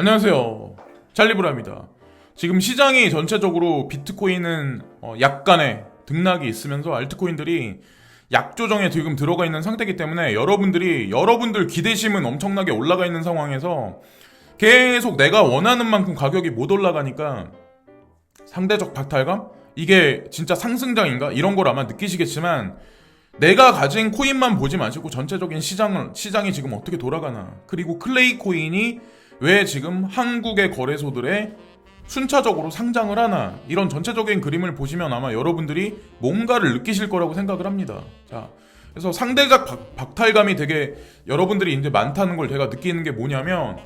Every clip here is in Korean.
안녕하세요. 찰리브라입니다. 지금 시장이 전체적으로 비트코인은 어, 약간의 등락이 있으면서 알트코인들이 약조정에 지금 들어가 있는 상태이기 때문에 여러분들이 여러분들 기대심은 엄청나게 올라가 있는 상황에서 계속 내가 원하는 만큼 가격이 못 올라가니까 상대적 박탈감? 이게 진짜 상승장인가? 이런 걸 아마 느끼시겠지만 내가 가진 코인만 보지 마시고 전체적인 시장을 시장이 지금 어떻게 돌아가나 그리고 클레이 코인이 왜 지금 한국의 거래소들에 순차적으로 상장을 하나 이런 전체적인 그림을 보시면 아마 여러분들이 뭔가를 느끼실 거라고 생각을 합니다. 자, 그래서 상대적 박, 박탈감이 되게 여러분들이 이제 많다는 걸 제가 느끼는 게 뭐냐면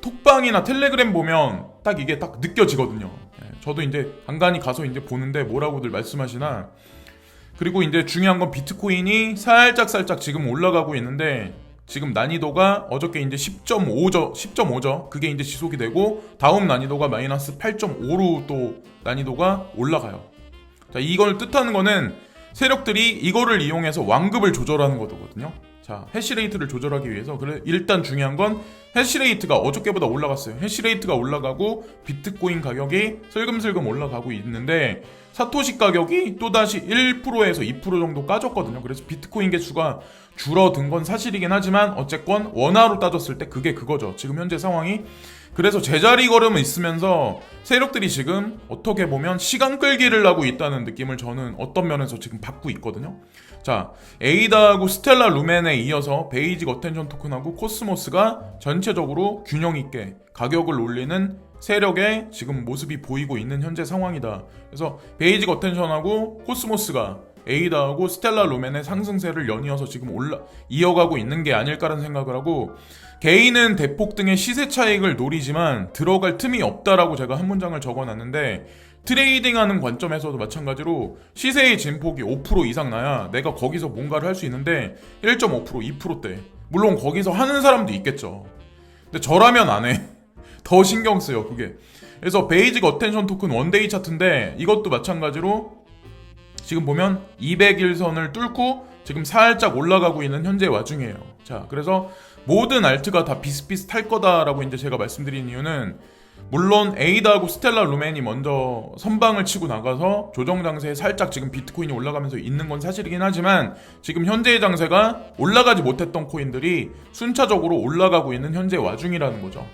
톡방이나 텔레그램 보면 딱 이게 딱 느껴지거든요. 예, 저도 이제 간간히 가서 이제 보는데 뭐라고들 말씀하시나 그리고 이제 중요한 건 비트코인이 살짝 살짝 지금 올라가고 있는데 지금 난이도가 어저께 이제 10.5죠, 10.5죠. 그게 이제 지속이 되고 다음 난이도가 마이너스 8.5로 또 난이도가 올라가요. 자, 이걸 뜻하는 거는 세력들이 이거를 이용해서 완급을 조절하는 거거든요. 자, 해시레이트를 조절하기 위해서 그래 일단 중요한 건 해시레이트가 어저께보다 올라갔어요. 해시레이트가 올라가고 비트코인 가격이 슬금슬금 올라가고 있는데 사토시 가격이 또다시 1%에서 2% 정도 까졌거든요. 그래서 비트코인 개수가 줄어든 건 사실이긴 하지만 어쨌건 원화로 따졌을 때 그게 그거죠. 지금 현재 상황이 그래서 제자리 걸음은 있으면서 세력들이 지금 어떻게 보면 시간 끌기를 하고 있다는 느낌을 저는 어떤 면에서 지금 받고 있거든요. 자, 에이다하고 스텔라 루멘에 이어서 베이직 어텐션 토큰하고 코스모스가 전체적으로 균형 있게 가격을 올리는 세력의 지금 모습이 보이고 있는 현재 상황이다. 그래서 베이직 어텐션하고 코스모스가 에이다하고 스텔라 루멘의 상승세를 연이어서 지금 올라 이어가고 있는 게 아닐까라는 생각을 하고 개인은 대폭 등의 시세 차익을 노리지만 들어갈 틈이 없다라고 제가 한 문장을 적어놨는데 트레이딩하는 관점에서도 마찬가지로 시세의 진폭이 5% 이상 나야 내가 거기서 뭔가를 할 수 있는데 1.5% 2%대. 물론 거기서 하는 사람도 있겠죠. 근데 저라면 안 해. 더 신경 쓰여 그게. 그래서 베이직 어텐션 토큰 원데이 차트인데 이것도 마찬가지로 지금 보면 200일선을 뚫고 지금 살짝 올라가고 있는 현재 와중이에요. 자, 그래서 모든 알트가 다 비슷비슷할 거다라고 이제 제가 말씀드린 이유는 물론 에이다하고 스텔라 루멘이 먼저 선방을 치고 나가서 조정 장세에 살짝 지금 비트코인이 올라가면서 있는 건 사실이긴 하지만 지금 현재의 장세가 올라가지 못했던 코인들이 순차적으로 올라가고 있는 현재 와중이라는 거죠.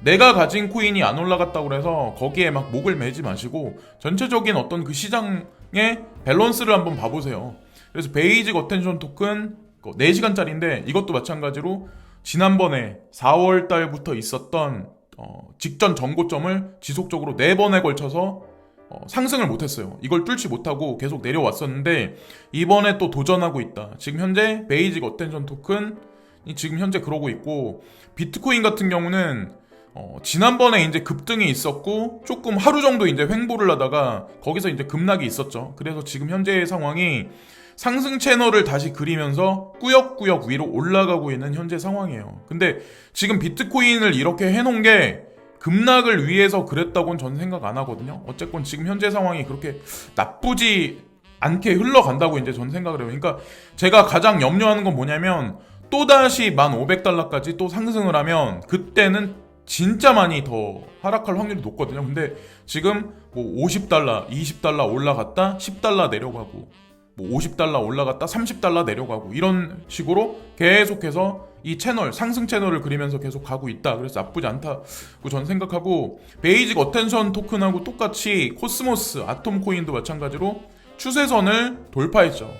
내가 가진 코인이 안 올라갔다고 해서 거기에 막 목을 매지 마시고 전체적인 어떤 그 시장 의 밸런스를 한번 봐보세요. 그래서 베이직 어텐션 토큰 4시간짜리인데 이것도 마찬가지로 지난번에 4월 달부터 있었던 어, 직전 전고점을 지속적으로 4번에 걸쳐서 어, 상승을 못했어요. 이걸 뚫지 못하고 계속 내려왔었는데 이번에 또 도전하고 있다. 지금 현재 베이직 어텐션 토큰이 지금 현재 그러고 있고 비트코인 같은 경우는 어, 지난번에 이제 급등이 있었고 조금 하루 정도 이제 횡보를 하다가 거기서 이제 급락이 있었죠. 그래서 지금 현재의 상황이 상승 채널을 다시 그리면서 꾸역꾸역 위로 올라가고 있는 현재 상황이에요. 근데 지금 비트코인을 이렇게 해놓은 게 급락을 위해서 그랬다고는 저는 생각 안 하거든요. 어쨌건 지금 현재 상황이 그렇게 나쁘지 않게 흘러간다고 이제 저는 생각을 해요. 그러니까 제가 가장 염려하는 건 뭐냐면 또다시 1,500달러까지 또 상승을 하면 그때는 진짜 많이 더 하락할 확률이 높거든요. 근데 지금 뭐 50달러, 20달러 올라갔다 10달러 내려가고 뭐 50달러 올라갔다 30달러 내려가고 이런 식으로 계속해서 이 채널 상승 채널을 그리면서 계속 가고 있다. 그래서 나쁘지 않다고 저는 생각하고 베이직 어텐션 토큰하고 똑같이 코스모스 아톰 코인도 마찬가지로 추세선을 돌파했죠.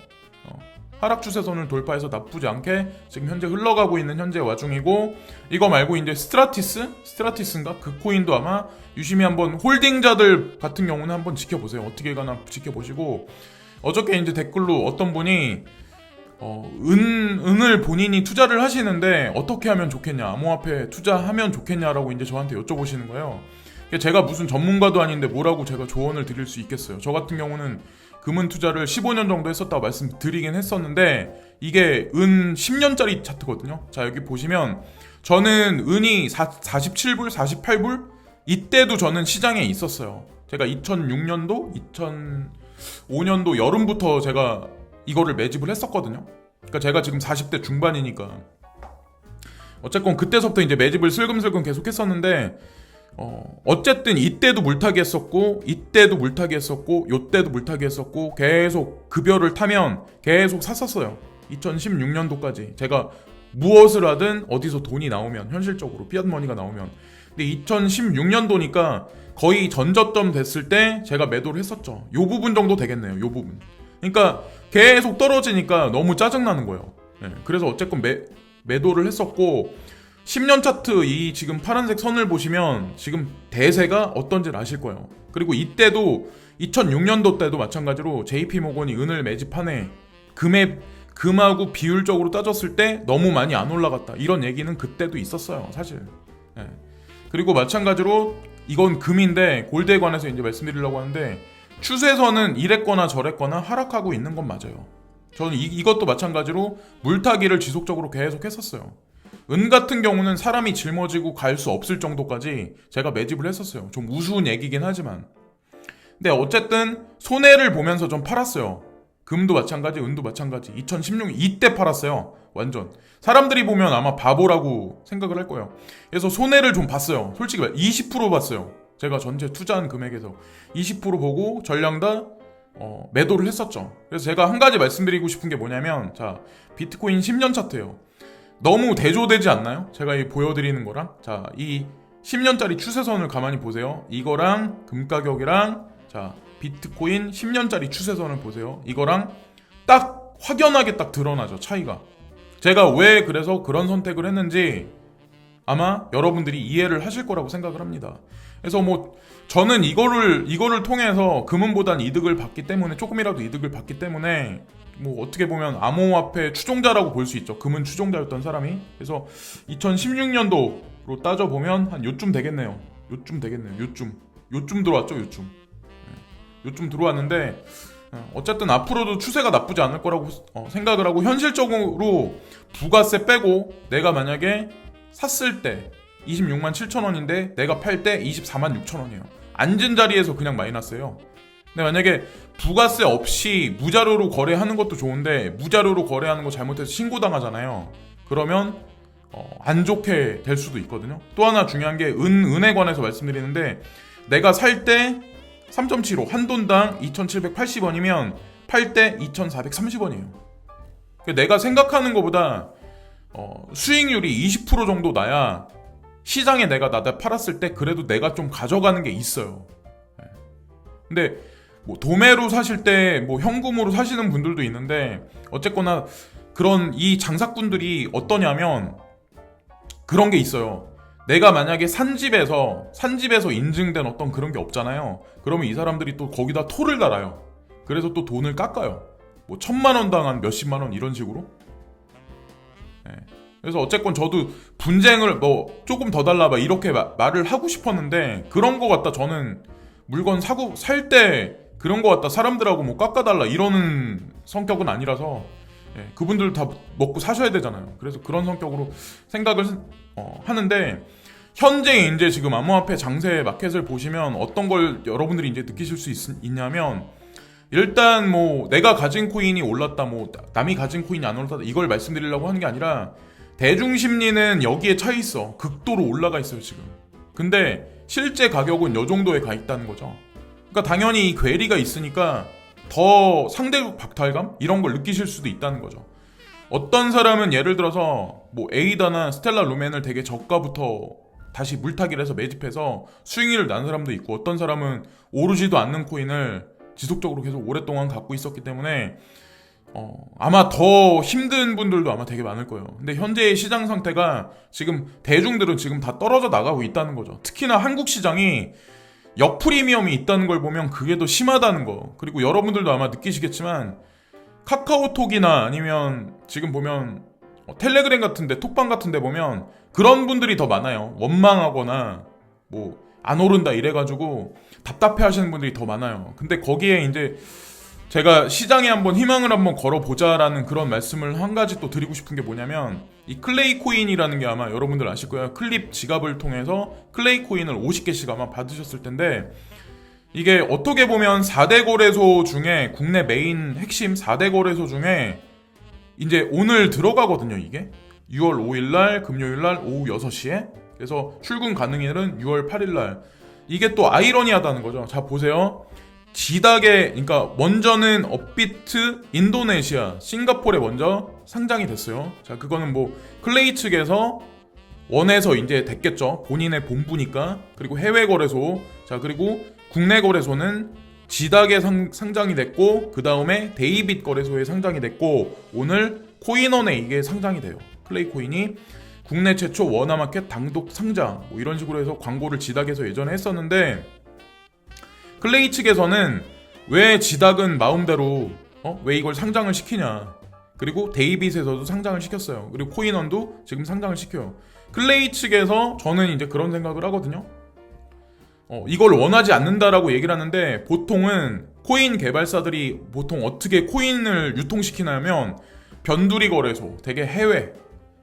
어, 하락 추세선을 돌파해서 나쁘지 않게 지금 현재 흘러가고 있는 현재 와중이고 이거 말고 이제 스트라티스 스트라티스인가 그 코인도 아마 유심히 한번 홀딩자들 같은 경우는 한번 지켜보세요. 어떻게 가나 지켜보시고 어저께 이제 댓글로 어떤 분이 어, 은, 은을 본인이 투자를 하시는데 어떻게 하면 좋겠냐, 암호화폐 투자하면 좋겠냐라고 이제 저한테 여쭤보시는 거예요. 제가 무슨 전문가도 아닌데 뭐라고 제가 조언을 드릴 수 있겠어요. 저 같은 경우는 금은 투자를 15년 정도 했었다고 말씀드리긴 했었는데 이게 은 10년짜리 차트거든요. 자, 여기 보시면 저는 은이 4, 47불, 48불 이때도 저는 시장에 있었어요. 제가 2006년도, 2005년도 여름부터 제가 이거를 매집을 했었거든요. 그러니까 제가 지금 40대 중반이니까 어쨌건 그때서부터 이제 매집을 슬금슬금 계속했었는데 어, 어쨌든 이때도 물타기 했었고 이때도 물타기 했었고 요때도 물타기 했었고 계속 급여를 타면 계속 샀었어요. 2016년도까지. 제가 무엇을 하든 어디서 돈이 나오면 현실적으로 피앗머니가 나오면. 근데 2016년도니까 거의 전저점 됐을 때 제가 매도를 했었죠. 요 부분 정도 되겠네요 요 부분. 그러니까 계속 떨어지니까 너무 짜증나는 거예요. 예, 그래서 어쨌건 매, 매도를 했었고 10년 차트 이 지금 파란색 선을 보시면 지금 대세가 어떤지를 아실 거예요. 그리고 이때도 2006년도 때도 마찬가지로 JP 모건이 은을 매집하네 금액 금하고 비율적으로 따졌을 때 너무 많이 안 올라갔다 이런 얘기는 그때도 있었어요 사실. 예. 그리고 마찬가지로 이건 금인데 골드에 관해서 이제 말씀드리려고 하는데 추세선은 이랬거나 저랬거나 하락하고 있는 건 맞아요. 저는 이, 이것도 마찬가지로 물타기를 지속적으로 계속 했었어요. 은 같은 경우는 사람이 짊어지고 갈 수 없을 정도까지 제가 매집을 했었어요. 좀 우스운 얘기긴 하지만. 근데 어쨌든 손해를 보면서 좀 팔았어요. 금도 마찬가지, 은도 마찬가지. 2016년 이때 팔았어요. 완전. 사람들이 보면 아마 바보라고 생각을 할 거예요. 그래서 손해를 좀 봤어요. 솔직히 말20% 봤어요. 제가 전체 투자한 금액에서 20% 보고 전량 다 어, 매도를 했었죠. 그래서 제가 한 가지 말씀드리고 싶은 게 뭐냐면 자 비트코인 10년 차트예요. 너무 대조되지 않나요? 제가 이 보여드리는 거랑 자 이 10년짜리 추세선을 가만히 보세요. 이거랑 금 가격이랑 자 비트코인 10년짜리 추세선을 보세요. 이거랑 딱 확연하게 딱 드러나죠 차이가. 제가 왜 그래서 그런 선택을 했는지 아마 여러분들이 이해를 하실 거라고 생각을 합니다. 그래서 뭐 저는 이거를 이거를 통해서 금은보단 이득을 받기 때문에 조금이라도 이득을 받기 때문에 뭐 어떻게 보면 암호화폐 추종자라고 볼 수 있죠. 금은 추종자였던 사람이. 그래서 2016년도로 따져 보면 한 요쯤 되겠네요. 요쯤 되겠네요. 요쯤. 요쯤 들어왔죠. 요쯤. 네. 요쯤 들어왔는데 어, 어쨌든 앞으로도 추세가 나쁘지 않을 거라고 어, 생각을 하고 현실적으로 부가세 빼고 내가 만약에 샀을 때 26만 7천 원인데 내가 팔 때 24만 6천 원이에요. 앉은 자리에서 그냥 마이너스예요. 근데 만약에 부가세 없이 무자료로 거래하는 것도 좋은데 무자료로 거래하는 거 잘못해서 신고당하잖아요. 그러면 어, 안 좋게 될 수도 있거든요. 또 하나 중요한 게 은, 은에 관해서 말씀드리는데 내가 살 때 3.75 한 돈당 2,780원이면 팔 때 2,430원이에요. 내가 생각하는 것보다 어, 수익률이 20% 정도 나야 시장에 내가 나다 팔았을 때 그래도 내가 좀 가져가는 게 있어요. 예. 근데 뭐 도매로 사실 때 뭐 현금으로 사시는 분들도 있는데 어쨌거나 그런 이 장사꾼들이 어떠냐면 그런 게 있어요. 내가 만약에 산집에서 산집에서 인증된 어떤 그런 게 없잖아요. 그러면 이 사람들이 또 거기다 토를 달아요. 그래서 또 돈을 깎아요. 뭐 천만 원당 한 몇십만 원 이런 식으로. 예. 그래서 어쨌건 저도 분쟁을 뭐 조금 더 달라봐 이렇게 마- 말을 하고 싶었는데 그런 거 같다 저는 물건 사고 살 때 그런 거 같다. 사람들하고 뭐 깎아달라 이러는 성격은 아니라서 예, 그분들 다 먹고 사셔야 되잖아요. 그래서 그런 성격으로 생각을 어, 하는데 현재 이제 지금 암호화폐 장세 마켓을 보시면 어떤 걸 여러분들이 이제 느끼실 수 있, 있냐면 일단 뭐 내가 가진 코인이 올랐다 뭐 남이 가진 코인이 안 올랐다 이걸 말씀드리려고 하는 게 아니라 대중 심리는 여기에 차 있어. 극도로 올라가 있어요 지금. 근데 실제 가격은 요 정도에 가 있다는 거죠 그러니까 당연히 이 괴리가 있으니까 더 상대국 박탈감 이런 걸 느끼실 수도 있다는 거죠 어떤 사람은 예를 들어서 뭐 에이다나 스텔라 루멘을 되게 저가부터 다시 물타기를 해서 매집해서 수익률을 난 사람도 있고 어떤 사람은 오르지도 않는 코인을 지속적으로 계속 오랫동안 갖고 있었기 때문에 어, 아마 더 힘든 분들도 아마 되게 많을 거예요. 근데 현재의 시장 상태가 지금 대중들은 지금 다 떨어져 나가고 있다는 거죠. 특히나 한국 시장이 역프리미엄이 있다는 걸 보면 그게 더 심하다는 거. 그리고 여러분들도 아마 느끼시겠지만 카카오톡이나 아니면 지금 보면 어, 텔레그램 같은데 톡방 같은데 보면 그런 분들이 더 많아요. 원망하거나 뭐 안 오른다 이래가지고 답답해 하시는 분들이 더 많아요. 근데 거기에 이제 제가 시장에 한번 희망을 한번 걸어보자라는 그런 말씀을 한 가지 또 드리고 싶은 게 뭐냐면 이 클레이 코인이라는 게 아마 여러분들 아실 거예요. 클립 지갑을 통해서 클레이 코인을 50개씩 아마 받으셨을 텐데 이게 어떻게 보면 4대 거래소 중에 국내 메인 핵심 4대 거래소 중에 이제 오늘 들어가거든요, 이게. 6월 5일 날 금요일 날 오후 6시에 그래서 출근 가능한 일은 6월 8일 날 이게 또 아이러니하다는 거죠. 자 보세요. 지닥에 그러니까 먼저는 업비트 인도네시아 싱가포르에 먼저 상장이 됐어요. 자 그거는 뭐 클레이 측에서 원에서 이제 됐겠죠. 본인의 본부니까 그리고 해외 거래소 자 그리고 국내 거래소는 지닥에 상, 상장이 됐고 그 다음에 데이빗 거래소에 상장이 됐고 오늘 코인원에 이게 상장이 돼요. 클레이 코인이 국내 최초 워너마켓 단독 상장 뭐 이런 식으로 해서 광고를 지닥에서 예전에 했었는데 클레이 측에서는 왜 지닥은 마음대로 어? 왜 이걸 상장을 시키냐. 그리고 데이빗에서도 상장을 시켰어요. 그리고 코인원도 지금 상장을 시켜요. 클레이 측에서 저는 이제 그런 생각을 하거든요. 어, 이걸 원하지 않는다라고 얘기를 하는데 보통은 코인 개발사들이 보통 어떻게 코인을 유통시키냐면 변두리 거래소 되게 해외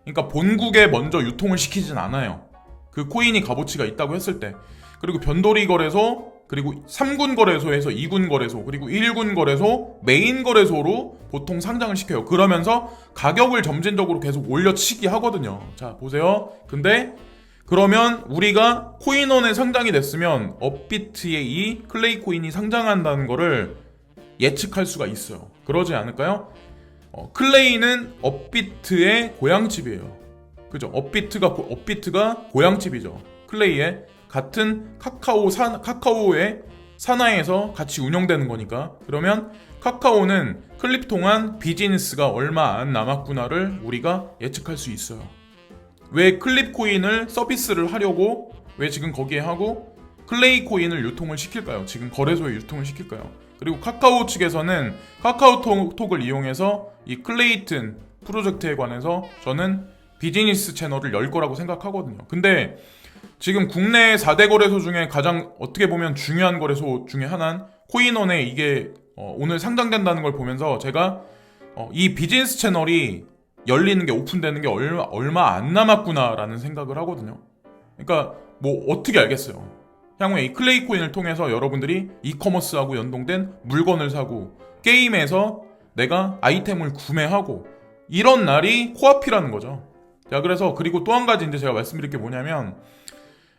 그러니까 본국에 먼저 유통을 시키진 않아요. 그 코인이 값어치가 있다고 했을 때 그리고 변도리 거래소 그리고 3군 거래소에서 2군 거래소 그리고 1군 거래소 메인 거래소로 보통 상장을 시켜요. 그러면서 가격을 점진적으로 계속 올려치기 하거든요. 자 보세요. 근데 그러면 우리가 코인원에 상장이 됐으면 업비트의 이 클레이 코인이 상장한다는 거를 예측할 수가 있어요. 그러지 않을까요? 어, 클레이는 업비트의 고향집이에요. 그죠? 업비트가 고- 업비트가 고향집이죠. 클레이의 같은 카카오 산 카카오의 산하에서 같이 운영되는 거니까 그러면 카카오는 클립 통한 비즈니스가 얼마 안 남았구나를 우리가 예측할 수 있어요. 왜 클립 코인을 서비스를 하려고 왜 지금 거기에 하고 클레이 코인을 유통을 시킬까요? 지금 거래소에 유통을 시킬까요? 그리고 카카오 측에서는 카카오톡을 이용해서 이 클레이튼 프로젝트에 관해서 저는 비즈니스 채널을 열 거라고 생각하거든요. 근데 지금 국내 4대 거래소 중에 가장 어떻게 보면 중요한 거래소 중에 하나는 코인원에 이게 어, 오늘 상장된다는 걸 보면서 제가 어, 이 비즈니스 채널이 열리는 게 오픈되는 게 얼마, 얼마 안 남았구나라는 생각을 하거든요. 그러니까 뭐 어떻게 알겠어요. 향후에 이 클레이 코인을 통해서 여러분들이 이커머스하고 연동된 물건을 사고 게임에서 내가 아이템을 구매하고 이런 날이 코앞이라는 거죠. 자, 그래서 그리고 또 한 가지 이제 제가 말씀드릴 게 뭐냐면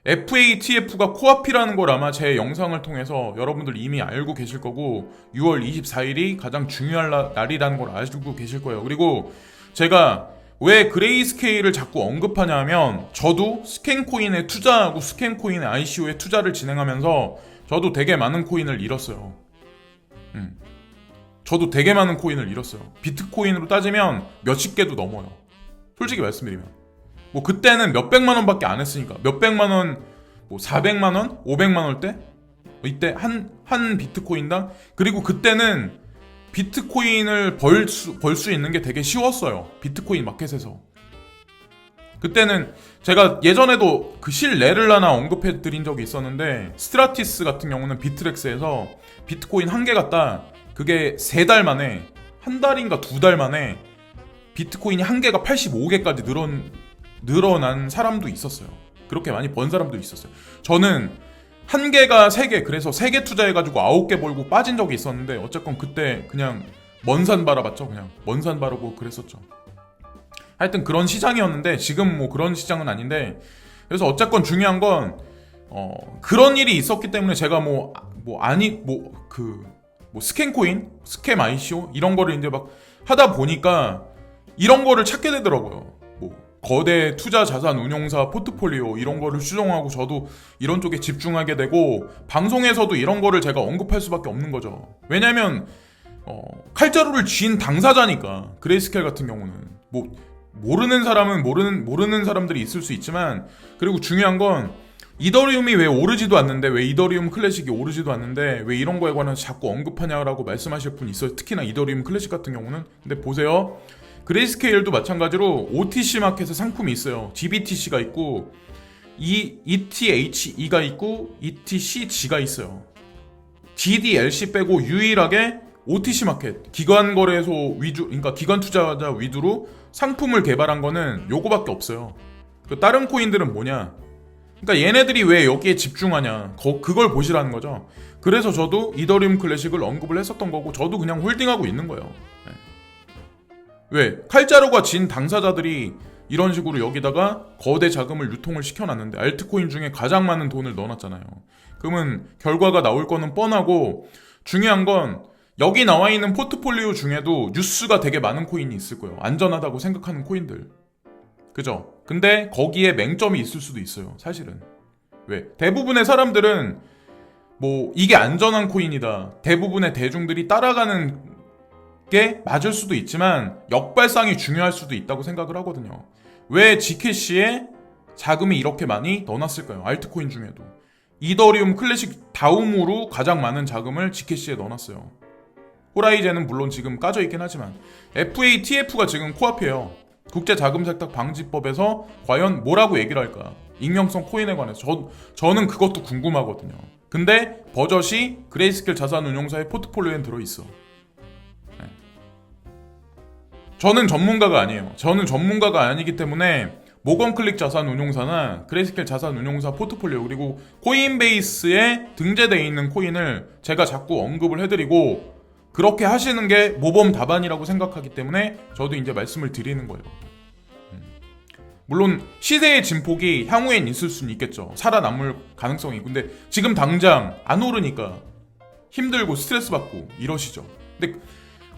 FATF가 코앞이라는 걸 아마 제 영상을 통해서 여러분들 이미 알고 계실 거고 6월 24일이 가장 중요한 나- 날이라는 걸 알고 계실 거예요. 그리고 제가 왜 그레이스케일을 자꾸 언급하냐면 저도 스캔코인에 투자하고 스캔코인의 ICO에 투자를 진행하면서 저도 되게 많은 코인을 잃었어요. 음. 저도 되게 많은 코인을 잃었어요. 비트코인으로 따지면 몇십 개도 넘어요. 솔직히 말씀드리면. 뭐 그때는 몇 백만 원밖에 안 했으니까 몇 백만 원, 뭐 400만 원, 500만 원대 이때 한한 비트코인당 그리고 그때는 비트코인을 벌 수 벌 수 있는 게 되게 쉬웠어요. 비트코인 마켓에서. 그때는 제가 예전에도 그 실례를 하나 언급해 드린 적이 있었는데 스트라티스 같은 경우는 비트렉스에서 비트코인 한 개 갖다 그게 세 달 만에 한 달인가 두 달 만에 비트코인이 한 개가 85개까지 늘어 늘어난 사람도 있었어요. 그렇게 많이 번 사람도 있었어요. 저는 한 개가 세 개, 그래서 세 개 투자해가지고 아홉 개 벌고 빠진 적이 있었는데 어쨌건 그때 그냥 먼산 바라봤죠. 그냥 먼산 바라고 그랬었죠. 하여튼 그런 시장이었는데 지금 뭐 그런 시장은 아닌데 그래서 어쨌건 중요한 건 어, 그런 일이 있었기 때문에 제가 뭐 뭐 아니 뭐 그 뭐 스캔코인, 스캠 ICO 이런 거를 이제 막 하다 보니까 이런 거를 찾게 되더라고요. 뭐 거대 투자 자산 운용사 포트폴리오 이런 거를 추종하고 저도 이런 쪽에 집중하게 되고 방송에서도 이런 거를 제가 언급할 수밖에 없는 거죠. 왜냐면 어, 칼자루를 쥔 당사자니까 그레이스켈 같은 경우는 뭐 모르는 사람은 모르는 모르는 사람들이 있을 수 있지만 그리고 중요한 건 이더리움이 왜 오르지도 않는데 왜 이더리움 클래식이 오르지도 않는데 왜 이런 거에 관해서 자꾸 언급하냐라고 말씀하실 분 있어요. 특히나 이더리움 클래식 같은 경우는 근데 보세요. 그레이스케일도 마찬가지로 OTC 마켓에 상품이 있어요. GBTC가 있고 이 ETHE가 있고 ETCG가 있어요. GDLC 빼고 유일하게 OTC 마켓 기관 거래소 위주 그러니까 기관 투자자 위주로 상품을 개발한 거는 요거밖에 없어요. 그 다른 코인들은 뭐냐? 그러니까 얘네들이 왜 여기에 집중하냐? 거- 그걸 보시라는 거죠. 그래서 저도 이더리움 클래식을 언급을 했었던 거고 저도 그냥 홀딩하고 있는 거예요. 네. 왜 칼자루가 진 당사자들이 이런 식으로 여기다가 거대 자금을 유통을 시켜놨는데 알트코인 중에 가장 많은 돈을 넣어놨잖아요. 그러면 결과가 나올 거는 뻔하고 중요한 건 여기 나와 있는 포트폴리오 중에도 뉴스가 되게 많은 코인이 있을 거예요. 안전하다고 생각하는 코인들. 그죠? 근데 거기에 맹점이 있을 수도 있어요. 사실은. 왜? 대부분의 사람들은 뭐 이게 안전한 코인이다. 대부분의 대중들이 따라가는 게 맞을 수도 있지만 역발상이 중요할 수도 있다고 생각을 하거든요. 왜 지캐시에 자금이 이렇게 많이 넣어놨을까요? 알트코인 중에도. 이더리움 클래식 다움으로 가장 많은 자금을 지캐시에 넣어놨어요. 호라이젠은 물론 지금 까져 있긴 하지만 FATF가 지금 코앞이에요. 국제 자금 세탁 방지법에서 과연 뭐라고 얘기를 할까? 익명성 코인에 관해서 저, 저는 그것도 궁금하거든요. 근데 버젓이 그레이스켈 자산운용사의 포트폴리오엔 들어있어. 저는 전문가가 아니에요. 저는 전문가가 아니기 때문에 모건클릭 자산운용사나 그레이스켈 자산운용사 포트폴리오 그리고 코인베이스에 등재되어 있는 코인을 제가 자꾸 언급을 해드리고 그렇게 하시는 게 모범 답안이라고 생각하기 때문에 저도 이제 말씀을 드리는 거예요. 음. 물론 시세의 진폭이 향후엔 있을 수는 있겠죠. 살아남을 가능성이. 근데 지금 당장 안 오르니까 힘들고 스트레스 받고 이러시죠. 근데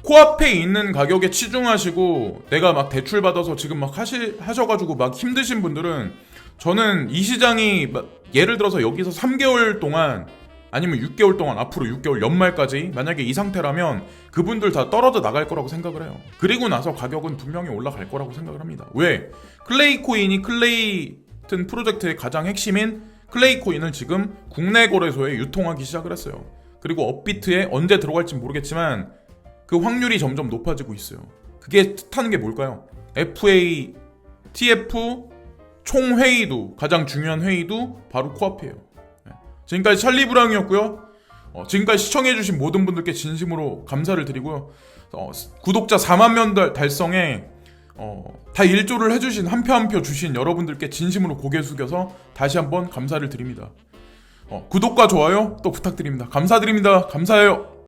코앞에 있는 가격에 치중하시고 내가 막 대출 받아서 지금 막 하시, 하셔가지고 막 힘드신 분들은 저는 이 시장이 막 예를 들어서 여기서 3개월 동안 아니면 6개월 동안 앞으로 6개월 연말까지 만약에 이 상태라면 그분들 다 떨어져 나갈 거라고 생각을 해요. 그리고 나서 가격은 분명히 올라갈 거라고 생각을 합니다. 왜? 클레이 코인이 클레이튼 프로젝트의 가장 핵심인 클레이 코인을 지금 국내 거래소에 유통하기 시작을 했어요. 그리고 업비트에 언제 들어갈지 모르겠지만 그 확률이 점점 높아지고 있어요. 그게 뜻하는 게 뭘까요? FA, TF 총 회의도 가장 중요한 회의도 바로 코앞이에요. 네. 지금까지 찰리 브랑이었고요. 어, 지금까지 시청해주신 모든 분들께 진심으로 감사를 드리고요. 어, 구독자 4만 명 달- 달성에 어, 다 일조를 해주신 한 표 한 표 주신 여러분들께 진심으로 고개 숙여서 다시 한번 감사를 드립니다. 어, 구독과 좋아요 또 부탁드립니다. 감사드립니다. 감사해요.